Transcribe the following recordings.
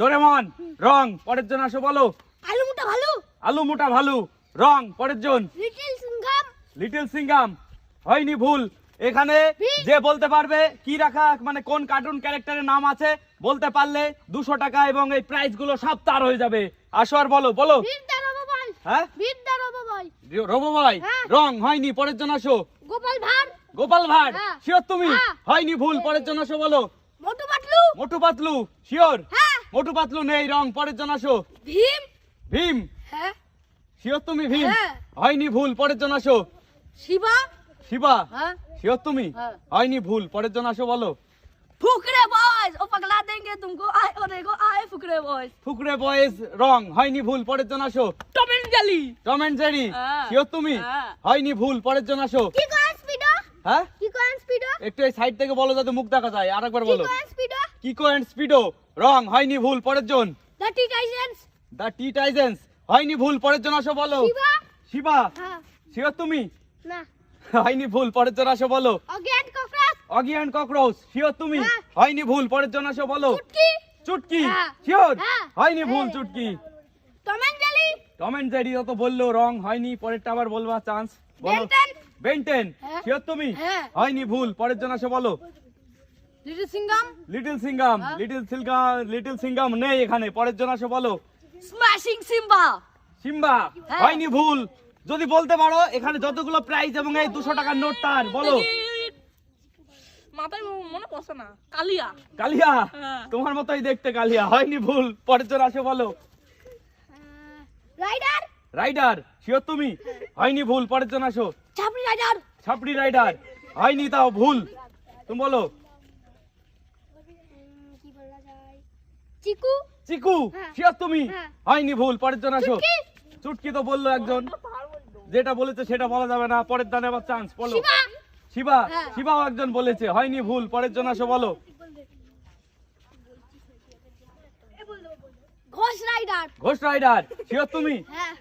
Doraemon রং পরের জন আসো বলো। আলু মুটা ভালো। আলু মোটা ভালু রং পরের জন। লিটল সিংহাম লিটল সিঙ্গাম হয়নি ভুল। এখানে যে বলতে পারবে কি রাখা মানে কোন কার্টুন ক্যারেক্টারের নাম আছে বলতে পারলে দুশো টাকা এবং এই প্রাইসগুলো সব তার হয়ে যাবে। আসো আর বলো বলো। হ্যাঁ? রবো ভাই হ্যাঁ। রং হয়নি পরের জন আসো। গোপাল ভাঁড়। গোপাল হ্যাঁ। শিওর তুমি? হ্যাঁ। হয়নি ভুল পরের জন আসো বলো। মোটু পাতলু। মোটু পাতলু শিওর হ্যাঁ। মোটু পাতলু নেই রং পরের জন আসো। ভীম? ভীম? হ্যাঁ। তুমি ভীম? হ্যাঁ। হয়নি ভুল পরের জন আসো। শিবা? শিবা? হ্যাঁ। শিওর তুমি হ্যাঁ। হয়নি ভুল পরের জন আসো বলো। ফুকরে বয়েজ ও পাগলা দেঙ্গে তুমকো আয় ওরে গো আয় ফুকরে বয়স। ফুকরে বয়েজ রং হয়নি ভুল পরের জন আসো। Tom and Jerry. Tom and Jerry sure তুমি হয়নি ভুল পরের জন আসো। কি কোন স্পিডো? হ্যাঁ? কি কোন স্পিডো? একটু এই সাইড থেকে বলো যাতে মুখ দেখা যায় আরেকবার বলো। কি কোন Speedo? Kicko and Speedo? Wrong হয়নি ভুল পরের জন। দ্য টি টাইজেন্স দ্য টি টাইজেন্স হয়নি ভুল পরের জন আসো বলো। শিবা? শিবা? হ্যাঁ। শিওর তুমি? না। হয়নি ভুল পরের জন আসো বলো। Again cockroach Oggy and cockroach sure তুমি? হ্যাঁ। হয়নি ভুল পরের জন আসো বলো। চুটকি? চুটকি? হ্যাঁ। শিওর? হ্যাঁ। হয়নি ভুল। Chutki. Tom and Tom and Jerry তো বলল রং হয়নি পরেরটা আবার বলবা চান্স বলো। বেনটেন। শিওর তুমি? হ্যাঁ। হয়নি ভুল পরের জন আসো বলো। লিটল সিঙ্গাম লিটল সিঙ্গাম হ্যাঁ। লিটল সিঙ্গাম লিটল সিঙ্গাম নেই এখানে পরের জন আসো বলো। স্ম্যাশিং সিম্বা সিম্বা হ্যাঁ। হয়নি ভুল। যদি বলতে পারো এখানে যতগুলো প্রাইজ এবং এই দুশো টাকার নোট তার বলো। মাথায় মনে পড়ছে না। কালিয়া। কালিয়া? হ্যাঁ। তোমার মতোই দেখতে কালিয়া হয়নি ভুল। পরের জন আসো বলো। রাইডার রাইডার শিওর তুমি? হয়নি ভুল পরের জন আসো। ছাপড়ি রাইডার ছাপড়ি রাইডার হয়নি তাও ভুল। তুমি বলো। কি বলা যায়? চিকু? চিকু হ্যাঁ। শিওর তুমি? হ্যাঁ। হয়নি ভুল পরের জন আসো। চুটকি। তো বলল একজন। যেটা বলেছে সেটা বলা যাবে না পরের দানে আবার চান্স বলো। শিবা! হ্যাঁ। শিবাও একজন বলেছে হয়নি ভুল পরের জন আসো বলো। ঘোষ রাইডার। ঘোষ রাইডার শিওর তুমি?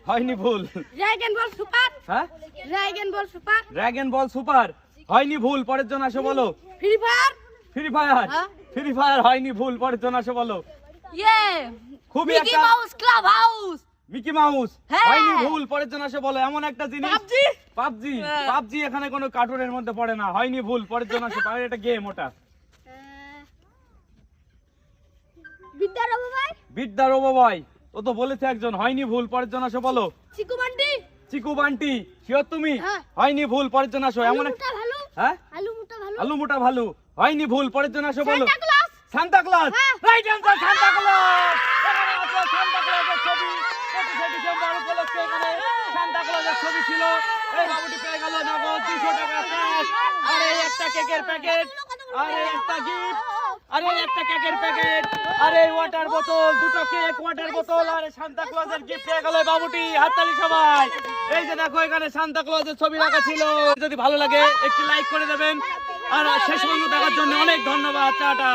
হয়নি ভুল। Dragon Ball Super. হ্যাঁ? Dragon Ball Super. Dragon Ball Super হয়নি ভুল পরের জন আসো বলো। Free Fire. Free Fire. হ্যাঁ। ফ্রি ফায়ার হয়নি ভুল পরের জন আসো বলো। ইয়ে খুবই মিকি একটা Mouse club house Mickey Mouse হ্যাঁ। হয়নি ভুল আসো বলো এমন একটা জিনিস পাবজি? পাবজি হ্যাঁ। পাবজি এখানে কোনো কার্টুনের মধ্যে পড়ে না হয়নি ভুল পরের জন আসো পারে এটা গেম ওটা। ও তো বলেছে একজন হয়নি ভুল পরের জন আসো বলো। চিকু বান্টি চিকু বান্টি শিওর তুমি? হ্যাঁ। হয়নি ভুল পরের জন আসো এমন হ্যাঁ? আলু মুটা ভালো মোটা ভালু। হয়নি ভুল পরের জন আসো বলো। সান্তা ক্লজ হ্যাঁ। রাইট অ্যান্সার সান্তা ক্লজ এখানে আছে সান্তা ক্লজের ছবি। 25 ডিসেম্বর উপলক্ষে এখানে সান্তা ক্লজের ছবি ছিল। এই বাবুটি পেয়ে গেল নগদ 200 টাকা ক্যাশ আর একটা কেকের প্যাকেট আর একটা গিফট আরে একটা কেকের প্যাকেট আর ওয়াটার বোতল দুটো কেক ওয়াটার বোতল আর সান্তা ক্লজের গিফট পেয়ে গেল এই বাবুটি হাততালি সবাই। এই যে দেখো এখানে সান্তা ক্লজের ছবি রাখা ছিল। যদি ভালো লাগে একটি লাইক করে দেবেন। আর শেষ পর্যন্ত দেখার জন্য অনেক ধন্যবাদ টাটা।